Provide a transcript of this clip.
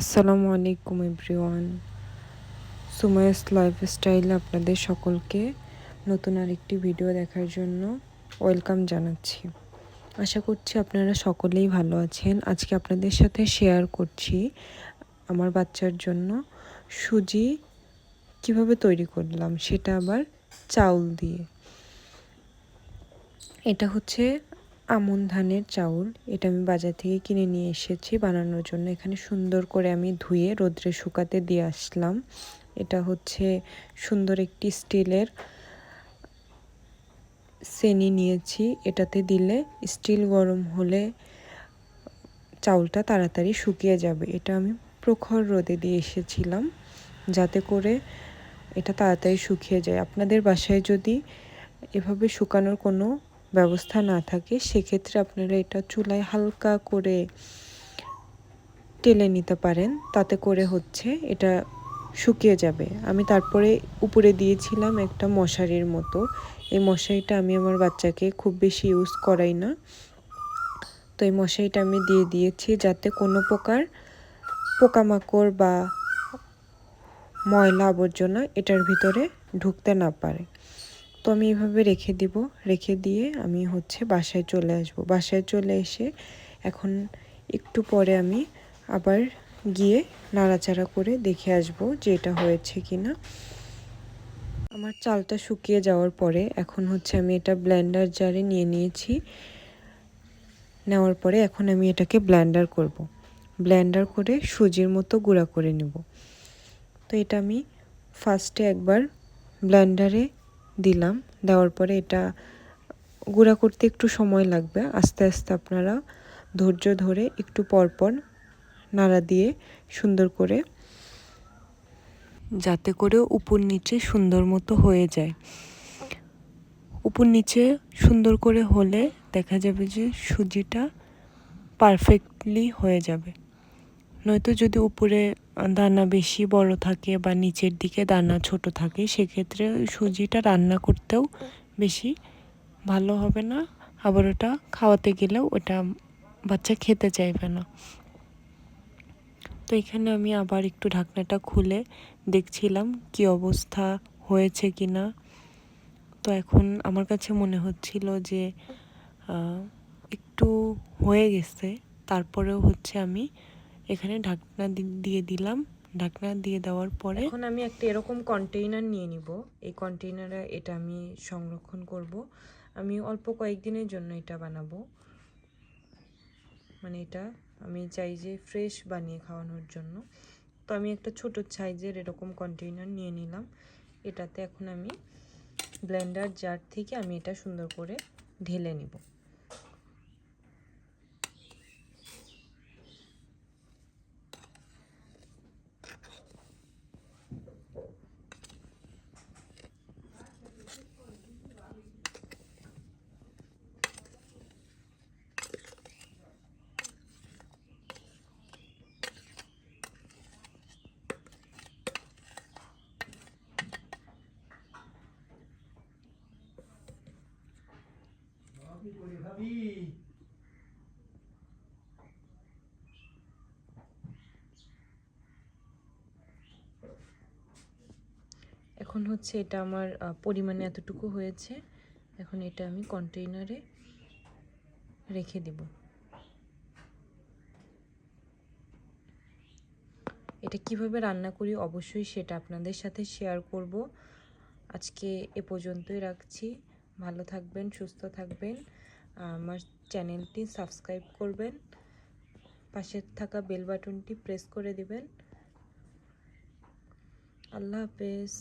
আসসালামু আলাইকুম এভরিওয়ান। সুমায়াস লাইফস্টাইলে আপনাদের সকলকে নতুন আরেকটি ভিডিও দেখার জন্য ওয়েলকাম জানাচ্ছি। আশা করছি আপনারা সকলেই ভালো আছেন। আজকে আপনাদের সাথে শেয়ার করছি আমার বাচ্চার জন্য সুজি কীভাবে তৈরি করলাম, সেটা আবার চাউল দিয়ে। এটা হচ্ছে আমন ধানের চাউল, এটা আমি বাজার থেকে কিনে নিয়ে এসেছি বানানোর জন্য। এখানে সুন্দর করে আমি ধুয়ে রোদ্রে শুকাতে দিয়ে আসলাম। এটা হচ্ছে সুন্দর একটি স্টিলের সেনি নিয়েছি। এটাতে দিলে স্টিল গরম হলে চাউলটা তাড়াতাড়ি শুকিয়ে যাবে। এটা আমি প্রখর রোদে দিয়ে এসেছিলাম যাতে করে এটা তাড়াতাড়ি শুকিয়ে যায়। আপনাদের বাসায় যদি এভাবে শুকানোর কোনো ব্যবস্থা না থাকে, সেক্ষেত্রে আপনারা এটা চুলায় হালকা করে টেলে নিতে পারেন, তাতে করে হচ্ছে এটা শুকিয়ে যাবে। আমি তারপরে উপরে দিয়েছিলাম একটা মশারির মতো। এই মশারিটা আমি আমার বাচ্চাকে খুব বেশি ইউজ করাই না। তো এই মশারিটা আমি দিয়ে দিয়েছি যাতে কোনো প্রকার পোকামাকড় বা ময়লা আবর্জনা এটার ভিতরে ঢুকতে না পারে। তো আমি এভাবে রেখে দিব। রেখে দিয়ে আমি হচ্ছে বাসায় চলে আসব। বাসায় চলে এসে এখন একটু পরে আমি আবার গিয়ে নাড়াচাড়া করে দেখে আসব যে এটা হয়েছে কি না আমার চালটা শুকিয়ে যাওয়ার পরে এখন হচ্ছে আমি এটা ব্লেন্ডার জারে নিয়ে নিয়েছি। নেওয়ার পরে এখন আমি এটাকে ব্লেন্ডার করব। ব্লেন্ডার করে সুজির মতো গুঁড়া করে নেব। তো এটা আমি ফার্স্টে একবার ব্লেন্ডারে দিলাম। দেওয়ার পরে এটা গুঁড়া করতে একটু সময় লাগবে। আস্তে আস্তে আপনারা ধৈর্য ধরে একটু পরপর নাড়া দিয়ে সুন্দর করে যাতে করে উপর নিচে সুন্দর মতো হয়ে যায়। উপর নিচে সুন্দর করে হলে দেখা যাবে যে সুজিটা পারফেক্টলি হয়ে যাবে। নয়তো যদি উপরে দানা বেশি বড় থাকে বা নিচের দিকে দানা ছোট থাকে, সেক্ষেত্রে সুজিটা রান্না করতেও বেশি ভালো হবে না। আবার ওটা খাওয়াতে গেলেও ওটা বাচ্চা খেতে চাইবে না। তো এখানে আমি আবার একটু ঢাকনাটা খুলে দেখছিলাম কি অবস্থা হয়েছে কি না তো এখন আমার কাছে মনে হচ্ছিল যে একটু হয়ে গেছে। তারপরেও হচ্ছে আমি এখানে ঢাকনা দিয়ে দিলাম। ঢাকনা দিয়ে দেওয়ার পরে এখন আমি একটা এরকম কন্টেইনার নিয়ে নিব। এই কন্টেইনারে এটা আমি সংরক্ষণ করব। আমি অল্প কয়েকদিনের জন্য এটা বানাবো। মানে এটা আমি চাই যে ফ্রেশ বানিয়ে খাওয়ানোর জন্য। তো আমি একটা ছোট সাইজের এরকম কন্টেইনার নিয়ে নিলাম। এটাতে এখন আমি ব্লেন্ডার জার থেকে আমি এটা সুন্দর করে ঢেলে নিব। এখন হচ্ছে এটা আমার পরিমাণে এতটুকু হয়েছে। এখন এটা আমি কন্টেইনারে রেখে দেব। এটা কীভাবে রান্না করি অবশ্যই সেটা আপনাদের সাথে শেয়ার করব। আজকে এ পর্যন্তই রাখছি। ভালো থাকবেন, সুস্থ থাকবেন। আমার চ্যানেলটি সাবস্ক্রাইব করবেন। পাশে থাকা বেল বাটনটি প্রেস করে দিবেন। আল্লাহ হাফেজ।